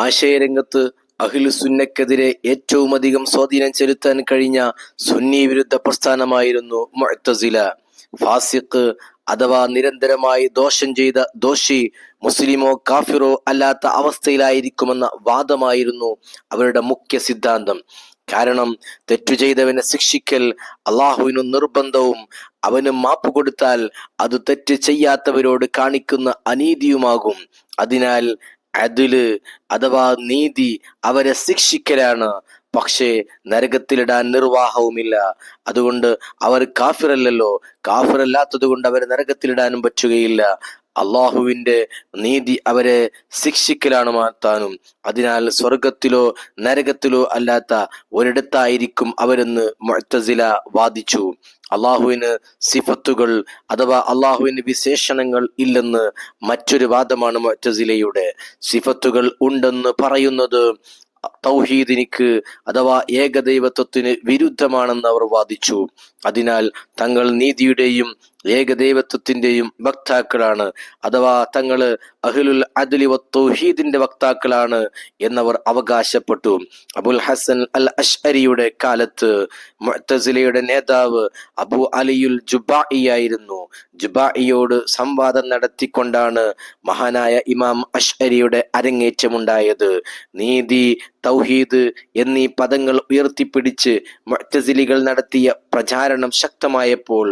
ആശയരംഗത്ത് അഖിലുസുന്നക്കെതിരെ ഏറ്റവുമധികം സ്വാധീനം ചെലുത്താൻ കഴിഞ്ഞ സുന്നി വിരുദ്ധ പ്രസ്ഥാനമായിരുന്നു മുഅ്തസില. ഫാസിഖ് അഥവാ നിരന്തരമായി ദോഷം ചെയ്ത ദോഷി മുസ്ലിമോ കാഫിറോ അല്ലാത്ത അവസ്ഥയിലായിരിക്കുമെന്ന വാദമായിരുന്നു അവരുടെ മുഖ്യ സിദ്ധാന്തം. കാരണം തെറ്റു ചെയ്തവനെ ശിക്ഷിക്കൽ അള്ളാഹുവിനു നിർബന്ധവും അവന് മാപ്പ് കൊടുത്താൽ അത് തെറ്റ് ചെയ്യാത്തവരോട് കാണിക്കുന്ന അനീതിയുമാകും. അതിനാൽ അതിൽ അഥവാ നീതി അവരെ ശിക്ഷിക്കലാണ്. പക്ഷേ നരകത്തിലിടാൻ നിർവാഹവുമില്ല. അതുകൊണ്ട് അവർ കാഫിറല്ലല്ലോ. കാഫിറല്ലാത്തത് കൊണ്ട് അവരെ നരകത്തിലിടാനും പറ്റുകയില്ല. അള്ളാഹുവിന്റെ നീതി അവരെ ശിക്ഷിക്കലാണ് മാറ്റാനും. അതിനാൽ സ്വർഗത്തിലോ നരകത്തിലോ അല്ലാത്ത ഒരിടത്തായിരിക്കും അവരെന്ന് മുഅ്തസില വാദിച്ചു. അള്ളാഹുവിന് സിഫത്തുകൾ അഥവാ അള്ളാഹുവിന് വിശേഷണങ്ങൾ ഇല്ലെന്ന് മറ്റൊരു വാദമാണ് മുഅ്തസിലയുടെ. സിഫത്തുകൾ ഉണ്ടെന്ന് പറയുന്നത് തൗഹീദിനിക്ക് അഥവാ ഏകദൈവത്വത്തിന് വിരുദ്ധമാണെന്ന് അവർ വാദിച്ചു. അതിനാൽ തങ്ങൾ നീതിയുടെയും ഏകദൈവത്വത്തിന്റെയും വക്താക്കളാണ്. അഥവാ തങ്ങൾ അഹിലുൽ അദ്ലി വത്തോഹീദിന്റെ വക്താക്കളാണ് എന്നവർ അവകാശപ്പെട്ടു. അബുൽ ഹസൻ അൽ അഷ്അരിയുടെ കാലത്ത് മുഅ്തസിലയുടെ നേതാവ് അബു അലിയുൽ ജുബായി ആയിരുന്നു. ജുബായിയോട് സംവാദം നടത്തിക്കൊണ്ടാണ് മഹാനായ ഇമാം അഷ്അരിയുടെ അരങ്ങേറ്റമുണ്ടായത്. നീതി തൗഹീദ് എന്നീ പദങ്ങൾ ഉയർത്തിപ്പിടിച്ച് മുഅ്തസിലികൾ നടത്തിയ പ്രചാരണം ശക്തമായപ്പോൾ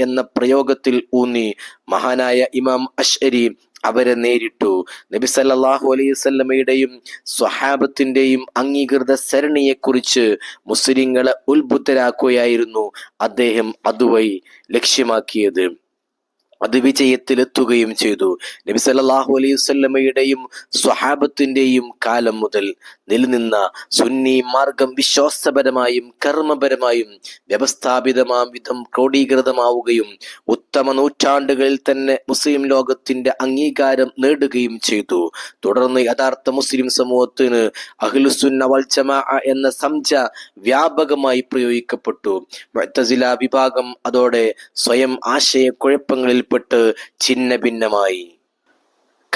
എന്ന പ്രയോഗത്തിൽ ഊന്നി. മഹാനായ ഇമാം അഷ്അരി അവരെ നേരിട്ടു. നബി സല്ലാഹു അലൈഹി സ്വഹാബത്തിന്റെയും അംഗീകൃത സരണിയെ കുറിച്ച് മുസ്ലിങ്ങളെ ഉത്ബുദ്ധരാക്കുകയായിരുന്നു അദ്ദേഹം അതുവഴി ലക്ഷ്യമാക്കിയത്. അത് വിജയത്തിലെത്തുകയും ചെയ്തു. നബി സല്ലാഹു അലൈഹി വസല്ലമയുടെയും സ്വഹാബത്തിന്റെയും കാലം മുതൽ നിലനിന്ന സുന്നി മാർഗം വിശ്വാസപരമായും കർമ്മപരമായും വ്യവസ്ഥാപിതമാം വിധം ക്രോഡീകൃതമാവുകയും ഉത്തമ നൂറ്റാണ്ടുകളിൽ തന്നെ മുസ്ലിം ലോകത്തിന്റെ അംഗീകാരം നേടുകയും ചെയ്തു. തുടർന്ന് യഥാർത്ഥ മുസ്ലിം സമൂഹത്തിന് അഖിലുസുന്ന വൽ ജമാ എന്ന സംജ വ്യാപകമായി പ്രയോഗിക്കപ്പെട്ടു. മുഅ്തസില വിഭാഗം അതോടെ സ്വയം ആശയക്കുഴപ്പങ്ങളിൽപ്പെട്ട് ഛിന്ന ഭിന്നമായി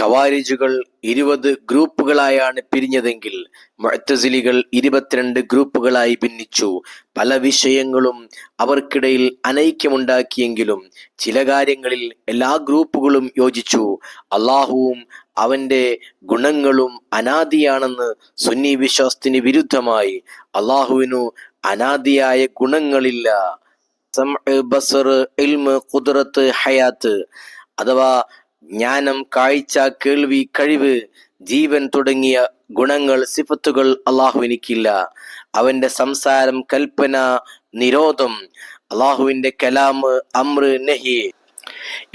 ഖവാരിജുകൾ ഇരുപത് ഗ്രൂപ്പുകളായാണ് പിരിഞ്ഞതെങ്കിൽ മുഅ്തസിലികൾ ഇരുപത്തിരണ്ട് ഗ്രൂപ്പുകളായി ഭിന്നിച്ചു. പല വിഷയങ്ങളും അവർക്കിടയിൽ അനൈക്യമുണ്ടാക്കിയെങ്കിലും ചില കാര്യങ്ങളിൽ എല്ലാ ഗ്രൂപ്പുകളും യോജിച്ചു. അള്ളാഹുവും അവന്റെ ഗുണങ്ങളും അനാദിയാണെന്ന് സുന്നി വിശ്വാസത്തിന് വിരുദ്ധമായി. അള്ളാഹുവിനു അനാദിയായ ഗുണങ്ങളില്ല. ബസർ ഇൽമ് കുതിരത്ത് ഹയാത്ത്. അഥവാ ജ്ഞാനം കാഴ്ച കേൾവി കഴിവ് ജീവൻ തുടങ്ങിയ ഗുണങ്ങൾ സിഫത്തുകൾ അള്ളാഹുവിനിക്കില്ല. അവന്റെ സംസാരം കൽപ്പന നിരോധം അള്ളാഹുവിന്റെ കലാമ് അമ്ര നഹി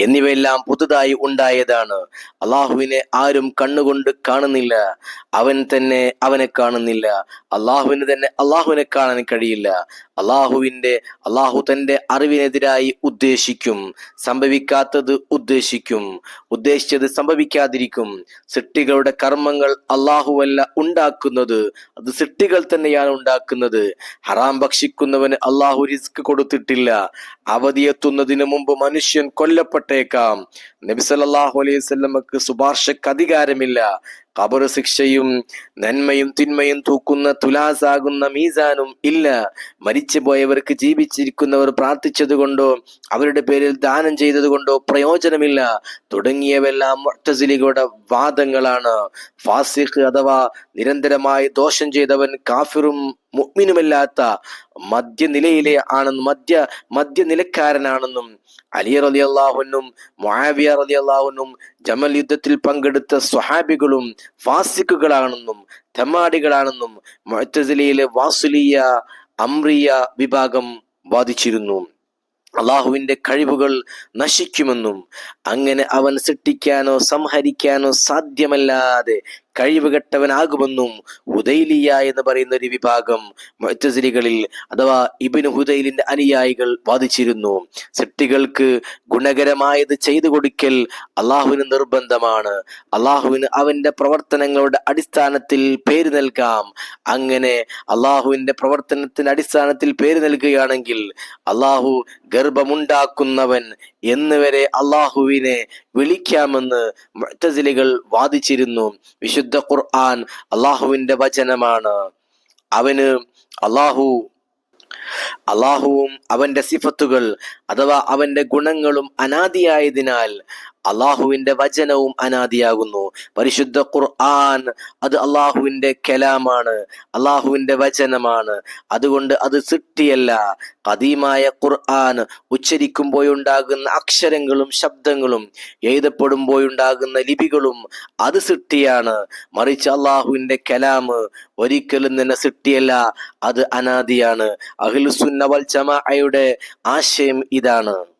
എന്നിവയെല്ലാം പുതുതായി ഉണ്ടായതാണ്. അള്ളാഹുവിനെ ആരും കണ്ണുകൊണ്ട് കാണുന്നില്ല. അവൻ തന്നെ അവനെ കാണുന്നില്ല. അള്ളാഹുവിന് തന്നെ അള്ളാഹുവിനെ കാണാൻ കഴിയില്ല. അള്ളാഹുവിന്റെ അള്ളാഹു തന്റെ അറിവിനെതിരായി ഉദ്ദേശിക്കും സംഭവിക്കാത്തത് ഉദ്ദേശിക്കും ഉദ്ദേശിച്ചത് സംഭവിക്കാതിരിക്കും. സൃഷ്ടികളുടെ കർമ്മങ്ങൾ അള്ളാഹുവല്ല ഉണ്ടാക്കുന്നത് അത് സൃഷ്ടികൾ തന്നെയാണ് ഉണ്ടാക്കുന്നത്. ഹറാം ഭക്ഷിക്കുന്നവന് അള്ളാഹു റിസ്ക് കൊടുത്തിട്ടില്ല. അവധിയെത്തുന്നതിന് മുമ്പ് മനുഷ്യൻ കൊല്ലപ്പെട്ടേക്കാം. നബി സല്ലല്ലാഹു അലൈഹി സ്വല്ലമക്ക് ശുപാർശക്ക് അധികാരമില്ല. ഖബർ ശിക്ഷയും നന്മയും തിന്മയും തൂക്കുന്ന തുലാസാകുന്ന മീസാനും ഇല്ല. മരിച്ചുപോയവർക്ക് ജീവിച്ചിരിക്കുന്നവർ പ്രാർത്ഥിച്ചതുകൊണ്ടോ അവരുടെ പേരിൽ ദാനം ചെയ്തതുകൊണ്ടോ പ്രയോജനമില്ല. തുടങ്ങിയവെല്ലാം മൊട്ടസിലികളുടെ വാദങ്ങളാണ്. ഫാസിഖ് അഥവാ നിരന്തരമായി ദോഷം ചെയ്തവൻ കാഫിറും മുഅ്മിനുമല്ലാത്ത മധ്യനിലയിലെ ആണെന്നും മധ്യ മധ്യനിലക്കാരനാണെന്നും അലി റലി അള്ളാഹുനും മൊഹാബിയ മുആവിയ അള്ളാഹുനും ജമൽ യുദ്ധത്തിൽ പങ്കെടുത്ത സ്വഹാബികളും ഫാസിക്കുകളാണെന്നും തെമാടികളാണെന്നും മുഅ്തസിലയിലെ വാസുലിയ അമ്രിയ വിഭാഗം വാദിച്ചിരുന്നു. അള്ളാഹുവിന്റെ കഴിവുകൾ നശിക്കുമെന്നും അങ്ങനെ അവൻ സൃഷ്ടിക്കാനോ സംഹരിക്കാനോ സാധ്യമല്ലാതെ കഴിവുകെട്ടവനാകുമെന്നും ഹുദൈലിയ എന്ന് പറയുന്ന ഒരു വിഭാഗം മുഅ്തസിലികളിൽ അഥവാ ഇബിന് ഹുദൈലിന്റെ അനുയായികൾ വാദിച്ചിരുന്നു. സൃഷ്ടികൾക്ക് ഗുണകരമായത് ചെയ്തു കൊടുക്കൽ അള്ളാഹുവിന് നിർബന്ധമാണ്. അള്ളാഹുവിന് അവന്റെ പ്രവർത്തനങ്ങളുടെ അടിസ്ഥാനത്തിൽ പേര് നൽകാം. അങ്ങനെ അള്ളാഹുവിന്റെ പ്രവർത്തനത്തിന്റെ അടിസ്ഥാനത്തിൽ പേര് നൽകുകയാണെങ്കിൽ അള്ളാഹു ഗർഭമുണ്ടാക്കുന്നവൻ എന്ന് വരെ അള്ളാഹുവിനെ വിളിക്കാമെന്ന് മുഅ്തസിലികൾ വാദിച്ചിരുന്നു. വിശുദ്ധ ഖുർആൻ അള്ളാഹുവിന്റെ വചനമാണ്. അവന് അള്ളാഹു അള്ളാഹുവും അവന്റെ സിഫത്തുകൾ അഥവാ അവന്റെ ഗുണങ്ങളും അനാദിയായതിനാൽ അള്ളാഹുവിന്റെ വചനവും അനാദിയാകുന്നു. പരിശുദ്ധ ഖുർആൻ അത് അള്ളാഹുവിന്റെ കലാമാണ് അള്ളാഹുവിന്റെ വചനമാണ്. അതുകൊണ്ട് അത് സൃഷ്ടിയല്ല. കദീമായ ഖുർആൻ ഉച്ചരിക്കുമ്പോഴുണ്ടാകുന്ന അക്ഷരങ്ങളും ശബ്ദങ്ങളും എഴുതപ്പെടുമ്പോഴുണ്ടാകുന്ന ലിപികളും അത് സൃഷ്ടിയാണ്. മറിച്ച് അള്ളാഹുവിന്റെ കലാമ് ഒരിക്കലും തന്നെ സൃഷ്ടിയല്ല അത് അനാദിയാണ്. അഖിലുസുന്ന വൽ ജമാഅയുടെ ആശയം ഇതാണ്.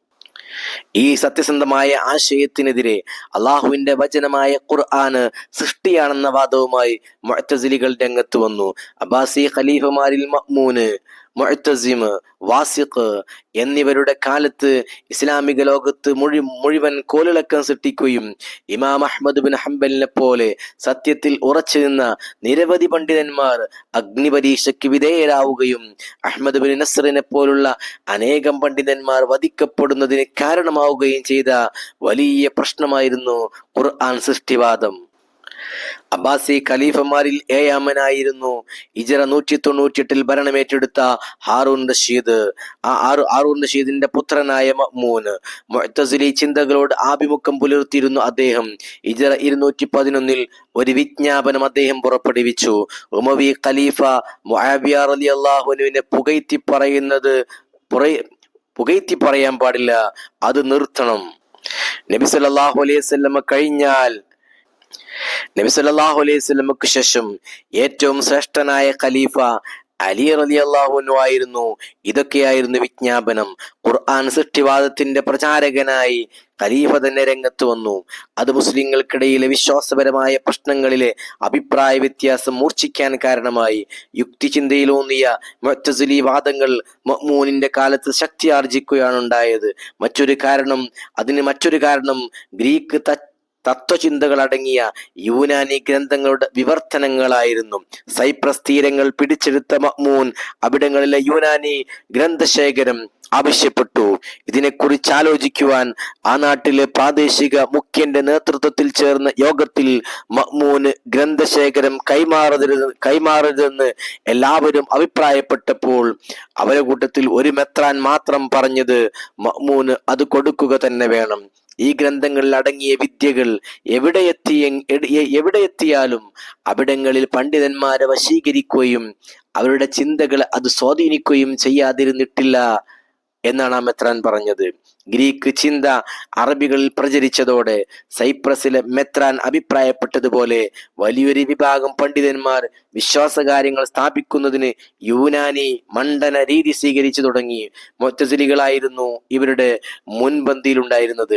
ഈ സത്യസന്ധമായ ആശയത്തിനെതിരെ അള്ളാഹുവിന്റെ വചനമായ ഖുർആന് സൃഷ്ടിയാണെന്ന വാദവുമായി മുഅ്തസിലികൾ രംഗത്ത് വന്നു. അബ്ബാസി ഖലീഫമാരിൽ മഅ്മൂന് മുഅ്തസിം വാസിഖ് എന്നിവരുടെ കാലത്ത് ഇസ്ലാമിക ലോകത്ത് മുഴി മുഴുവൻ കോലിളക്കം സൃഷ്ടിക്കുകയും ഇമാം അഹമ്മദ് ബിൻ ഹംബലിനെ പോലെ സത്യത്തിൽ ഉറച്ചു നിന്ന നിരവധി പണ്ഡിതന്മാർ അഗ്നിപരീക്ഷയ്ക്ക് വിധേയരാവുകയും അഹമ്മദ് ബിൻ നസറിനെ പോലുള്ള അനേകം പണ്ഡിതന്മാർ വധിക്കപ്പെടുന്നതിന് കാരണമാവുകയും ചെയ്ത വലിയ പ്രശ്നമായിരുന്നു ഖുർആൻ സൃഷ്ടിവാദം. അബ്ബാസി ഖലീഫമാരിൽ ഏയാമനായിരുന്നു. ഇജറ നൂറ്റി തൊണ്ണൂറ്റിയെട്ടിൽ ഭരണമേറ്റെടുത്ത ഹാറൂൺ റഷീദ്. ആ ഹാറൂൻ റഷീദിന്റെ പുത്രനായ മഅ്മൂന് മുഅ്തസിലി ചിന്തകളോട് ആഭിമുഖം പുലർത്തിയിരുന്നു അദ്ദേഹം. ഇജറ ഇരുന്നൂറ്റി പതിനൊന്നിൽ ഒരു വിജ്ഞാപനം അദ്ദേഹം പുറപ്പെടുവിച്ചു. ഉമവി ഖലീഫ മുആബിയ റളിയല്ലാഹു അള്ളാഹുനുവിനെ പുകഴ്ത്തി പറയുന്നത് പുകയ്ത്തി പറയാൻ പാടില്ല. അത് നിർത്തണം. നബി സല്ലല്ലാഹു അലൈഹി കഴിഞ്ഞാൽ നബി സല്ലല്ലാഹു അലൈഹി സ്വലമുക്ക് ശേഷം ഏറ്റവും ശ്രേഷ്ഠനായ ഖലീഫ അലി റലി അള്ളാഹുനു ആയിരുന്നു. ഇതൊക്കെയായിരുന്നു വിജ്ഞാപനം. ഖുർആൻ സൃഷ്ടിവാദത്തിന്റെ പ്രചാരകനായി ഖലീഫ തന്നെ രംഗത്ത് വന്നു. അത് മുസ്ലിങ്ങൾക്കിടയിലെ വിശ്വാസപരമായ പ്രശ്നങ്ങളിലെ അഭിപ്രായ വ്യത്യാസം മൂർച്ഛിക്കാൻ കാരണമായി. യുക്തിചിന്തയിലൂന്നിയ മുഅ്തസിലി വാദങ്ങൾ മഹ്മൂനിന്റെ കാലത്ത് ശക്തി ആർജിക്കുകയാണ് ഉണ്ടായത് മറ്റൊരു കാരണം അതിന് മറ്റൊരു കാരണം ഗ്രീക്ക് ത തത്വചിന്തകൾ അടങ്ങിയ യൂനാനി ഗ്രന്ഥങ്ങളുടെ വിവർത്തനങ്ങളായിരുന്നു. സൈപ്രസ് തീരങ്ങൾ പിടിച്ചെടുത്ത മഹ്മൂൻ അവിടങ്ങളിലെ യൂനാനി ഗ്രന്ഥശേഖരം ആവശ്യപ്പെട്ടു. ഇതിനെക്കുറിച്ച് ആലോചിക്കുവാൻ ആ നാട്ടിലെ പ്രാദേശിക മുഖ്യന്റെ നേതൃത്വത്തിൽ ചേർന്ന യോഗത്തിൽ മഹ്മൂന് ഗ്രന്ഥശേഖരം കൈമാറരുത് കൈമാറരുതെന്ന് എല്ലാവരും അഭിപ്രായപ്പെട്ടപ്പോൾ അവരുടെ കൂട്ടത്തിൽ ഒരു മെത്രാൻ മാത്രം പറഞ്ഞത് മഹ്മൂന് അത് കൊടുക്കുക തന്നെ വേണം. ഈ ഗ്രന്ഥങ്ങളിൽ അടങ്ങിയ വിദ്യകൾ എവിടെ എവിടെയെത്തിയാലും എവിടെ എത്തിയാലും അവിടങ്ങളിൽ പണ്ഡിതന്മാരെ വശീകരിക്കുകയും അവരുടെ ചിന്തകൾ അത് സ്വാധീനിക്കുകയും ചെയ്യാതിരുന്നിട്ടില്ല എന്നാണ് മെത്രാൻ പറഞ്ഞത്. ഗ്രീക്ക് ചിന്ത അറബികളിൽ പ്രചരിച്ചതോടെ സൈപ്രസിലെ മെത്രാൻ അഭിപ്രായപ്പെട്ടതുപോലെ വലിയൊരു വിഭാഗം പണ്ഡിതന്മാർ വിശ്വാസകാര്യങ്ങൾ സ്ഥാപിക്കുന്നതിന് യൂനാനി മണ്ഡന രീതി സ്വീകരിച്ചു തുടങ്ങി. മൊത്തസിലികളായിരുന്നു ഇവരുടെ മുൻപന്തിയിലുണ്ടായിരുന്നത്.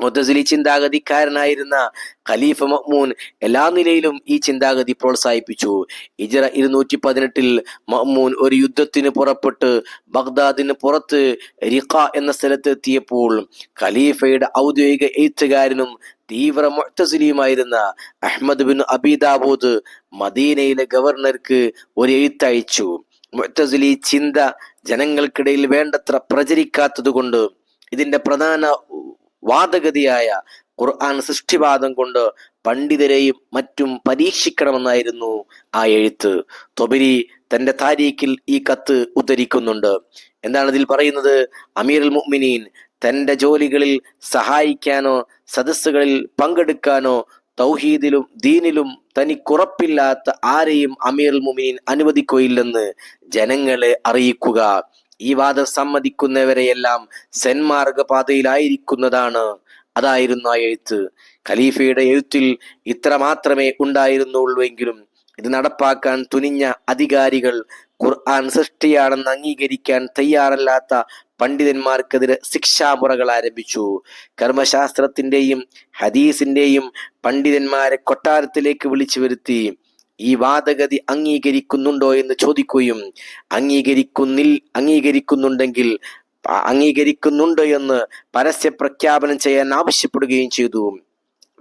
മുത്തസിലി ചിന്താഗതിക്കാരനായിരുന്ന ഖലീഫ മഹ്മൂൻ എല്ലാ നിലയിലും ഈ ചിന്താഗതി പ്രോത്സാഹിപ്പിച്ചു. ഇജറ ഇരുന്നൂറ്റി പതിനെട്ടിൽ മഹ്മൂൻ ഒരു യുദ്ധത്തിന് പുറപ്പെട്ട് ബഗ്ദാദിന് പുറത്ത് റിഖ എന്ന സ്ഥലത്ത് എത്തിയപ്പോൾ ഖലീഫയുടെ ഔദ്യോഗിക എഴുത്തുകാരനും തീവ്ര മുത്തസലിയുമായിരുന്ന അഹമ്മദ് ബിൻ അബീദാബൂദ് മദീനയിലെ ഗവർണർക്ക് ഒരു എഴുത്തയച്ചു. മുത്തസലി ചിന്ത ജനങ്ങൾക്കിടയിൽ വേണ്ടത്ര പ്രചരിക്കാത്തതുകൊണ്ട് ഇതിന്റെ പ്രധാന വാദഗതിയായ ഖുർആൻ സൃഷ്ടിവാദം കൊണ്ട് പണ്ഡിതരെയും മറ്റും പരീക്ഷിക്കണമെന്നായിരുന്നു ആ എഴുത്ത്. തൊബരി തന്റെ താരീഖിൽ ഈ കത്ത് ഉദ്ധരിക്കുന്നുണ്ട്. എന്താണ് ഇതിൽ പറയുന്നത്? അമീർ അമീറുൽ മുഅ്മിനീൻ തന്റെ ജോലികളിൽ സഹായിക്കാനോ സദസ്സുകളിൽ പങ്കെടുക്കാനോ തൗഹീദിലും ദീനിലും തനിക്കുറപ്പില്ലാത്ത ആരെയും അമീറുൽ മുഅ്മിനീൻ അനുവദിക്കുകയില്ലെന്ന് ജനങ്ങളെ അറിയിക്കുക. ഈ വാദം സമ്മതിക്കുന്നവരെയെല്ലാം സെന്മാർഗ പാതയിലായിരിക്കുന്നതാണ് അതായിരുന്നു ആ എഴുത്ത്. ഖലീഫയുടെ എഴുത്തിൽ ഇത്ര മാത്രമേ ഉണ്ടായിരുന്നുള്ളൂവെങ്കിലും ഇത് നടപ്പാക്കാൻ തുനിഞ്ഞ അധികാരികൾ ഖുർആൻ സൃഷ്ടിയാണെന്ന് അംഗീകരിക്കാൻ തയ്യാറല്ലാത്ത പണ്ഡിതന്മാർക്കെതിരെ ശിക്ഷാമുറകൾ ആരംഭിച്ചു. കർമ്മശാസ്ത്രത്തിന്റെയും ഹദീസിന്റെയും പണ്ഡിതന്മാരെ കൊട്ടാരത്തിലേക്ക് വിളിച്ചു വരുത്തി. ഈ വാദഗതി അംഗീകരിക്കുന്നുണ്ടോ എന്ന് ചോദിക്കുകയും അംഗീകരിക്കുന്നിൽ അംഗീകരിക്കുന്നുണ്ടെങ്കിൽ അംഗീകരിക്കുന്നുണ്ടോ എന്ന് പരസ്യ പ്രഖ്യാപനം ചെയ്യാൻ ആവശ്യപ്പെടുകയും ചെയ്തു.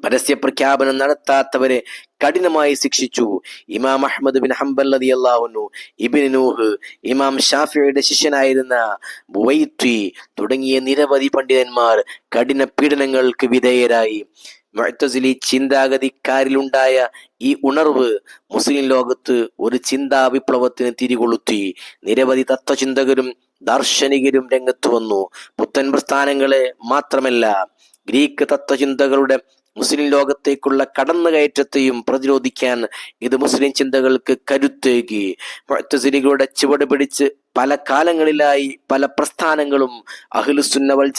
പരസ്യ പ്രഖ്യാപനം നടത്താത്തവരെ കഠിനമായി ശിക്ഷിച്ചു. ഇമാം അഹമ്മദ് ബിൻ ഹംബൽ റതി അള്ളാഹുനു ഇബിൻ നൂഹ് ഇമാം ഷാഫിയുടെ ശിഷ്യനായിരുന്ന ബുവൈത്തി തുടങ്ങിയ നിരവധി പണ്ഡിതന്മാർ കഠിന പീഡനങ്ങൾക്ക് വിധേയരായി. മുഅ്തസിലി ചിന്താഗതിക്കാരിലുണ്ടായ ഈ ഉണർവ് മുസ്ലിം ലോകത്ത് ഒരു ചിന്താ വിപ്ലവത്തിന് തിരികൊളുത്തി. നിരവധി തത്വചിന്തകരും ദാർശനികരും രംഗത്ത് വന്നു. പുത്തൻ പ്രസ്ഥാനങ്ങളെ മാത്രമല്ല ഗ്രീക്ക് തത്വചിന്തകളുടെ മുസ്ലിം ലോകത്തേക്കുള്ള കടന്നുകയറ്റത്തെയും പ്രതിരോധിക്കാൻ ഇത് മുസ്ലിം ചിന്തകൾക്ക് കരുത്തേകി. മുഅ്തസിലികളുടെ ചുവട് പിടിച്ച് പല കാലങ്ങളിലായി പല പ്രസ്ഥാനങ്ങളും അഹ്ലുസുന്ന വൽ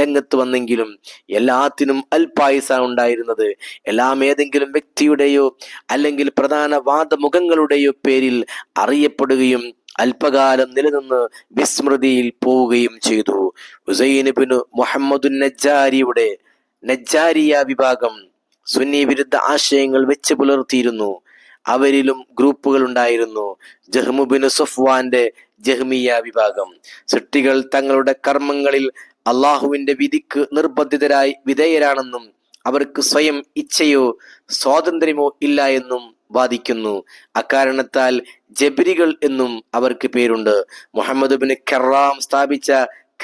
രംഗത്ത് വന്നെങ്കിലും എല്ലാത്തിനും അൽപായുസാണ് ഉണ്ടായിരുന്നത്. എല്ലാം ഏതെങ്കിലും വ്യക്തിയുടെയോ അല്ലെങ്കിൽ പ്രധാന വാദമുഖങ്ങളുടെയോ പേരിൽ അറിയപ്പെടുകയും അല്പകാലം നിലനിന്ന് വിസ്മൃതിയിൽ പോവുകയും ചെയ്തു. ഹുസൈനബിന് മുഹമ്മദുൻ നജ്ജാരിയുടെ നജ്ജാരിയ വിഭാഗം സുന്നി വിരുദ്ധ ആശയങ്ങൾ വെച്ച് പുലർത്തിയിരുന്നു. അവരിലും ഗ്രൂപ്പുകൾ ഉണ്ടായിരുന്നു. ജഹ്മുബിന് സുഫ്വാന്റെ ജഹ്മിയ വിഭാഗം. സൃഷ്ടികൾ തങ്ങളുടെ കർമ്മങ്ങളിൽ അള്ളാഹുവിന്റെ വിധിക്ക് നിർബന്ധിതരായി വിധേയരാണെന്നും അവർക്ക് സ്വയം ഇച്ഛയോ സ്വാതന്ത്ര്യമോ ഇല്ല എന്നും വാദിക്കുന്നു. അക്കാരണത്താൽ ജബരികൾ എന്നും അവർക്ക് പേരുണ്ട്. മുഹമ്മദ് ബിൻ കറാം സ്ഥാപിച്ച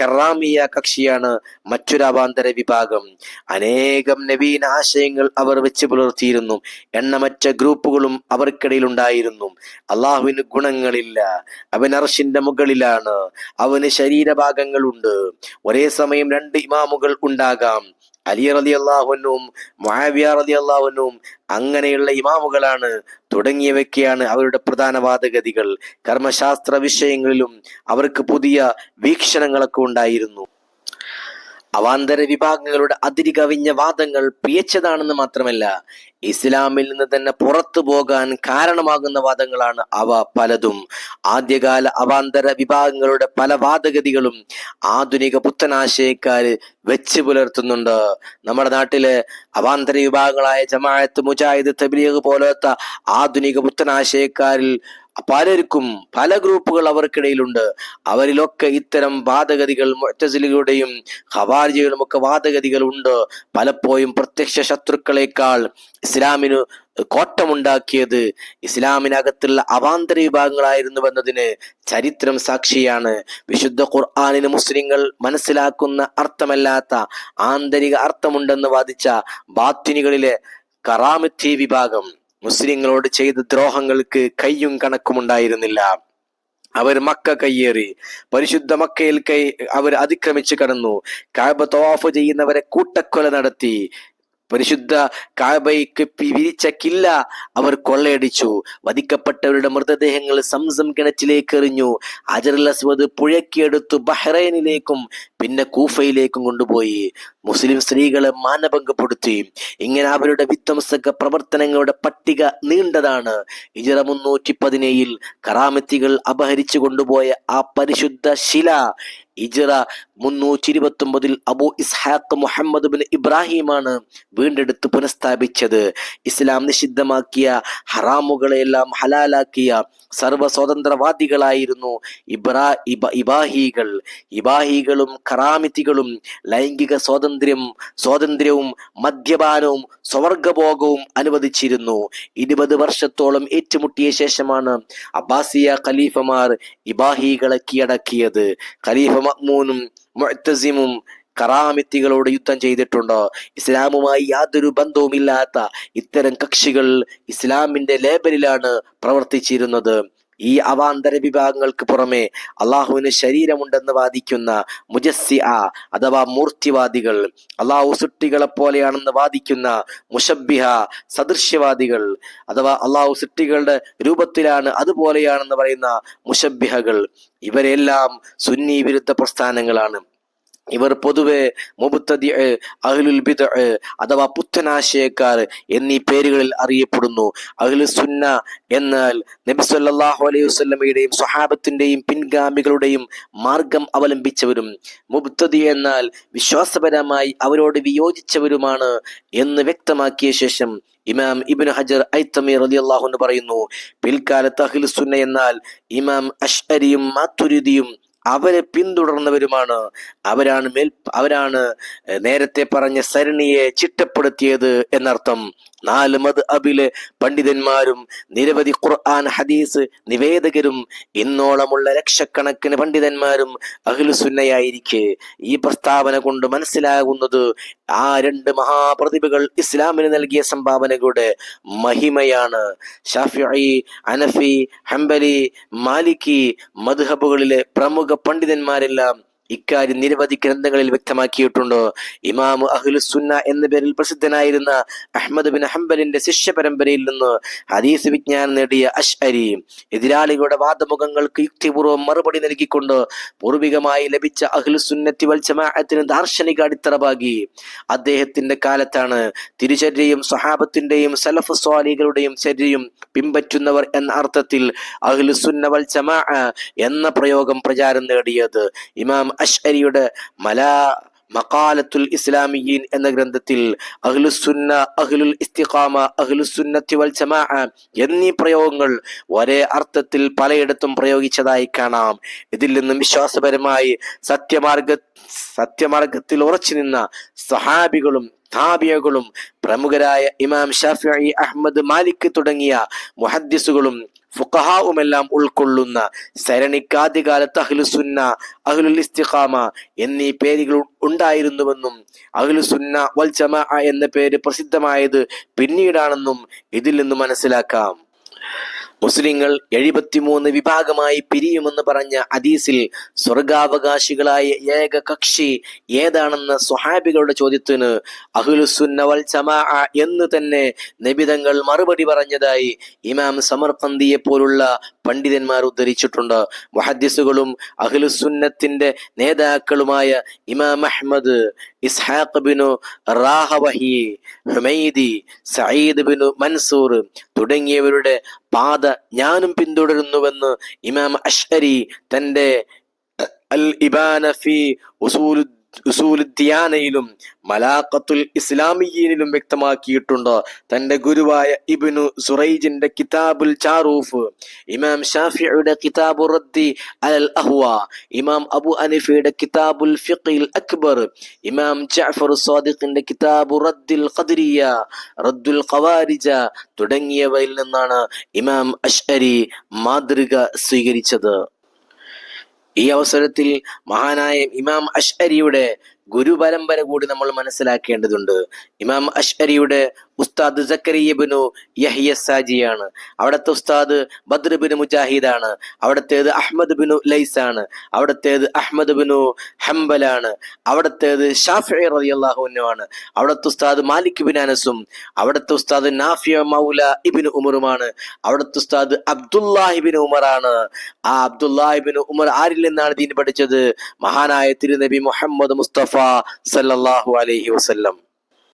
കറാമിയ കക്ഷിയാണ് മറ്റൊരു അവാന്തര വിഭാഗം. അനേകം നവീന ആശയങ്ങൾ അവർ വെച്ച് പുലർത്തിയിരുന്നു. എണ്ണമറ്റ ഗ്രൂപ്പുകളും അവർക്കിടയിൽ ഉണ്ടായിരുന്നു അള്ളാഹുവിന് ഗുണങ്ങളില്ല. അവൻ അർഷിന്റെ മുകളിലാണ്. അവന് ശരീരഭാഗങ്ങളുണ്ട്. ഒരേ സമയം രണ്ട് ഇമാമുകൾ ഉണ്ടാകാം. അലി റലി അള്ളാഹുനും മുഹാബിയ റലി അള്ളാഹുനും അങ്ങനെയുള്ള ഇമാമുകളാണ് തുടങ്ങിയവയ്ക്കാണ് അവരുടെ പ്രധാന വാദഗതികൾ. കർമ്മശാസ്ത്ര വിഷയങ്ങളിലും അവർക്ക് പുതിയ വീക്ഷണങ്ങളൊക്കെ ഉണ്ടായിരുന്നു. അവാന്തര വിഭാഗങ്ങളുടെ അതിരി കവിഞ്ഞ വാദങ്ങൾ പിയച്ചതാണെന്ന് മാത്രമല്ല ഇസ്ലാമിൽ നിന്ന് തന്നെ പുറത്തു പോകാൻ കാരണമാകുന്ന വാദങ്ങളാണ് അവ പലതും. ആദ്യകാല അവാന്തര വിഭാഗങ്ങളുടെ പല വാദഗതികളും ആധുനിക പുത്തനാശയക്കാര് വെച്ച് പുലർത്തുന്നുണ്ട്. നമ്മുടെ നാട്ടിലെ അവാന്തര വിഭാഗങ്ങളായ ജമാഅത്ത് മുജാഹിദ് തബ്ലീഗ് പോലത്തെ ആധുനിക പുത്തനാശയക്കാരിൽ പലർക്കും പല ഗ്രൂപ്പുകൾ അവർക്കിടയിലുണ്ട്. അവരിലൊക്കെ ഇത്തരം വാദഗതികൾ മുറ്റസിലുകളുടെയും ഖവാരിജികളും ഒക്കെ വാദഗതികൾ ഉണ്ട്. പലപ്പോഴും പ്രത്യക്ഷ ശത്രുക്കളെക്കാൾ ഇസ്ലാമിന് കോട്ടമുണ്ടാക്കിയത് ഇസ്ലാമിനകത്തുള്ള അവാന്തര വിഭാഗങ്ങളായിരുന്നു എന്നതിന് ചരിത്രം സാക്ഷിയാണ്. വിശുദ്ധ ഖുർആാനിന് മുസ്ലിങ്ങൾ മനസ്സിലാക്കുന്ന അർത്ഥമല്ലാത്ത ആന്തരിക അർത്ഥമുണ്ടെന്ന് വാദിച്ച ബാത്തിനികളിലെ കറാമിത്തി വിഭാഗം. മുസ്ലിങ്ങളോട് ചെയ്ത ദ്രോഹങ്ങൾക്ക് കയ്യും കണക്കുമുണ്ടായിരുന്നില്ല അവർ മക്ക കയ്യേറി. പരിശുദ്ധ മക്കയിൽ കൈ അവർ അതിക്രമിച്ചു കടന്നു. കാബ തോഫ് ചെയ്യുന്നവരെ കൂട്ടക്കൊല നടത്തി. പരിശുദ്ധ കാബയ്ക്ക് വിരിച്ച കില്ല അവർ കൊള്ളയടിച്ചു. വധിക്കപ്പെട്ടവരുടെ മൃതദേഹങ്ങൾ സംസം കിണറ്റിലേക്ക് എറിഞ്ഞു. അജറുൽ അസ്വദ് പുഴക്കിയെടുത്തു ബഹ്റൈനിലേക്കും പിന്നെ കൂഫയിലേക്കും കൊണ്ടുപോയി. മുസ്ലിം സ്ത്രീകളെ മാനഭംഗപ്പെടുത്തി. ഇങ്ങനെ അവരുടെ വിധ്വംസക പ്രവർത്തനങ്ങളുടെ പട്ടിക നീണ്ടതാണ്. ഇജറ മുന്നൂറ്റി പതിനേഴിൽ കറാമത്തികൾ അപഹരിച്ചു കൊണ്ടുപോയ ആ പരിശുദ്ധ ശില ഇജറ മുന്നൂറ്റി ഇരുപത്തി ഒമ്പതിൽ അബു ഇസ്ഹാഖ് മുഹമ്മദ് ബിൻ ഇബ്രാഹിമാണ് വീണ്ടെടുത്ത് പുനഃസ്ഥാപിച്ചത്. ഇസ്ലാം നിഷിദ്ധമാക്കിയ ഹറാമുകളെല്ലാം ഹലാലാക്കിയ സർവ സ്വതന്ത്രവാദികളായിരുന്നു ഇബ്രാ ഇബ ഇബാഹികൾ. ഇബാഹികളും കറാമിത്തികളും ലൈംഗിക സ്വാതന്ത്ര്യം സ്വാതന്ത്ര്യവും മദ്യപാനവും സ്വർഗഭോഗവും അനുവദിച്ചിരുന്നു. ഇരുപത് വർഷത്തോളം ഏറ്റുമുട്ടിയ ശേഷമാണ് അബ്ബാസിയ ഖലീഫമാർ ഇബാഹികളെ കീഴടക്കിയത്. ഖലീഫ മഹ്മൂനും മുഅ്തസിമും കറാമിത്തികളോട് യുദ്ധം ചെയ്തിട്ടുണ്ട്. ഇസ്ലാമുമായി യാതൊരു ബന്ധവുമില്ലാത്ത ഇത്തരം കക്ഷികൾ ഇസ്ലാമിന്റെ ലേബലിലാണ് പ്രവർത്തിച്ചിരുന്നത്. ഈ അവാന്തര വിഭാഗങ്ങൾക്ക് പുറമെ അള്ളാഹുവിന് ശരീരമുണ്ടെന്ന് വാദിക്കുന്ന മുജസ്സി ആ അഥവാ മൂർത്തിവാദികൾ അള്ളാഹു സൃഷ്ടികളെ പോലെയാണെന്ന് വാദിക്കുന്ന മുഷബിഹ സദൃശ്യവാദികൾ അഥവാ അള്ളാഹു സൃഷ്ടികളുടെ രൂപത്തിലാണ് അതുപോലെയാണെന്ന് പറയുന്ന മുഷബിഹകൾ ഇവരെല്ലാം സുന്നി വിരുദ്ധ പ്രസ്ഥാനങ്ങളാണ്. ഇവർ പൊതുവെ മുബുത്തദി അഹ്ലുൽ ബിദ് അഥവാ പുത്തനാശയക്കാർ എന്നീ പേരുകളിൽ അറിയപ്പെടുന്നു. അഹ്ലു സുന്ന എന്നാൽ നബി സല്ലല്ലാഹു അലൈഹി വസല്ലമയുടെയും സ്വഹാബത്തിന്റെയും പിൻഗാമികളുടെയും മാർഗം അവലംബിച്ചവരും മുബ്തദി എന്നാൽ വിശ്വാസപരമായി അവരോട് വിയോജിച്ചവരുമാണ് എന്ന് വ്യക്തമാക്കിയ ശേഷം ഇമാം ഇബ്നു ഹജർ ഐത്തമി റളിയല്ലാഹു അൻഹു പറയുന്നു പിൽക്കാലത്ത് അഹ്ലു സുന്ന എന്നാൽ ഇമാം അഷ്അരിയും മാത്തുരിദിയും അവരെ പിന്തുടർന്നവരുമാണ്. അവരാണ് മേൽ അവരാണ് നേരത്തെ പറഞ്ഞ സരണിയെ ചിട്ടപ്പെടുത്തിയത് എന്നർത്ഥം. നാല് മത് അബിലെ പണ്ഡിതന്മാരും നിരവധി ഖുർആൻ ഹദീസ് നിവേദകരും ഇന്നോളമുള്ള ലക്ഷക്കണക്കിന് പണ്ഡിതന്മാരും അഖിലുസുന്നയായിരിക്കെ ഈ പ്രസ്താവന കൊണ്ട് മനസ്സിലാകുന്നത് ആ രണ്ട് മഹാപ്രതിഭകൾ ഇസ്ലാമിന് നൽകിയ സംഭാവനകളുടെ മഹിമയാണ്. ഷാഫിഈ അനഫി ഹംബലി മാലിക്കി മധുഹബുകളിലെ പ്രമുഖ പണ്ഡിതന്മാരെല്ലാം ഇക്കാര്യം നിരവധി ഗ്രന്ഥങ്ങളിൽ വ്യക്തമാക്കിയിട്ടുണ്ട്? ഇമാം അഹ്ലുസുന്ന എന്ന പേരിൽ പ്രസിദ്ധനായിരുന്ന അഹമ്മദ് ബിൻ ഹംബലിന്റെ ശിഷ്യ പരമ്പരയിൽ നിന്ന് ഹദീസ് വിജ്ഞാനം നേടിയ അഷ്അരി എതിരാളികളുടെ വാദമുഖങ്ങൾക്ക് യുക്തിപൂർവം മറുപടി നൽകിക്കൊണ്ട് പൂർവികമായി ലഭിച്ച അഹ്ലുസുന്നത്തി വൽ ജമാഅത്തിന് ദാർശനിക അടിത്തറ പാകി അദ്ദേഹത്തിന്റെ കാലത്താണ് തിരുചര്യയും സ്വഹാബത്തിന്റെയും സലഫ് സ്വാലികളുടെയും ചര്യയും പിൻപറ്റുന്നവർ എന്ന അർത്ഥത്തിൽ അഹ്ലുസുന്ന വൽ ജമാഅ എന്ന പ്രയോഗം പ്രചാരം നേടിയത്. ഇമാം അഷ്അരിയുടെ മലാ മക്കാലത്തുൽ ഇസ്ലാമിയീൻ എന്ന ഗ്രന്ഥത്തിൽ അഹ്ലുസുന്ന അഹ്ലുൽ ഇസ്തിഖാമ അഹ്ലുസുന്നത്തി വൽ ജമാ എന്നീ പ്രയോഗങ്ങൾ ഒരേ അർത്ഥത്തിൽ പലയിടത്തും പ്രയോഗിച്ചതായി കാണാം. ഇതിൽ നിന്നും വിശ്വാസപരമായി സത്യമാർഗ സത്യമാർഗത്തിൽ ഉറച്ചു നിന്ന സഹാബികളും താബിയകളും പ്രമുഖരായ ഇമാം ഷാഫി അഹമ്മദ് മാലിക് തുടങ്ങിയ മുഹദ്ദിസുകളും ഫുഖഹാവുമെല്ലാം ഉൾക്കൊള്ളുന്ന സരണിക്കാദ്യകാലത്ത് അഹ്ലുസുന്ന അഹ്ലുൽ ഇസ്തിഖാമ എന്നീ പേരുകൾ ഉണ്ടായിരുന്നുവെന്നും അഹ്ലുസുന്ന വൽ ജമാ എന്ന പേര് പ്രസിദ്ധമായത് പിന്നീടാണെന്നും ഇതിൽ നിന്ന് മനസ്സിലാക്കാം. മുസ്ലിങ്ങൾ എഴുപത്തിമൂന്ന് വിഭാഗമായി പിരിയുമെന്ന് പറഞ്ഞ അദീസിൽ സ്വർഗാവകാശികളായ ഏക കക്ഷി ഏതാണെന്ന സ്വഹാബികളുടെ ചോദ്യത്തിന് അഹുലുസുന്നവൽ ചമാ എന്ന് തന്നെ നബിതങ്ങൾ മറുപടി പറഞ്ഞതായി ഇമാം സമർപന്തിയെ പോലുള്ള പണ്ഡിതന്മാർ ഉദ്ധരിച്ചിട്ടുണ്ട്. മുഹദ്ദിസുകളും അഖിലുസുന്നത്തിന്റെ നേതാക്കളുമായ ഇമാം Ahmad Ishaq bin Rahawayh Humaidi Sayyid bin Mansur തുടങ്ങിയവരുടെ പാത ഞാനും പിന്തുടരുന്നുവെന്ന് ഇമാം അഷ്അരി തന്റെ അൽ ഇബാന ഫി ഉസൂൽ ഉസൂലുദ്യാനയിലും മലാഖത്തുൽ ഇസ്ലാമിയീനിലും വ്യക്തമാക്കിയിട്ടുണ്ട്. തന്റെ ഗുരുവായ ഇബിനു സുറൈജിന്റെ കിതാബുൽ ചാറൂഫ് ഇമാം ഷാഫിയുടെ കിതാബു റദ്ദി അൽ അഹ്വ ഇമാം അബു അനിഫയുടെ കിതാബുൽ ഫിഖിൽ അക്ബർ ഇമാം ജഅഫർ സാദിഖിന്റെ കിതാബു റദ്ദിൽ ഖദരിയ റദ്ദുൽ ഖവാരിജ തുടങ്ങിയവയിൽ നിന്നാണ് ഇമാം അഷ്അരി മാതൃക സ്വീകരിച്ചത്. ഈ അവസരത്തിൽ മഹാനായ ഇമാം അഷ്അരിയുടെ ഗുരുപരമ്പര കൂടി നമ്മൾ മനസ്സിലാക്കേണ്ടതുണ്ട്. ഇമാം അഷ്അരിയുടെ ഉസ്താദ് സക്കരിയബിനു യഹിയ സാജിയാണ്. അവിടുത്തെ ഉസ്താദ് ബദ്ർ ബിനു മുജാഹിദാണ്. അവിടത്തേത് അഹമ്മദ് ബിനു ആണ് അവിടത്തേത് അഹമ്മദ് ബിനു ഹംബലാണ്. അവിടത്തേത് ഷാഫി ആണ്. അവിടുത്തെ ഉസ്താദ് മാലിക് ബിൻ അനസും അവിടുത്തെ ഉസ്താദ് നാഫിയ മൗല ഇബിൻ ഉമറുമാണ്. അവിടുത്തെ ഉസ്താദ് അബ്ദുല്ലാഹിബിൻ ഉമറാണ്. ആ അബ്ദുല്ലാഹിബിൻ ഉമർ ആരിൽ നിന്നാണ് ദീൻ പഠിച്ചത്? മഹാനായ തിരുനബി മുഹമ്മദ് മുസ്തഫ സല്ലല്ലാഹു അലൈഹി വസല്ലം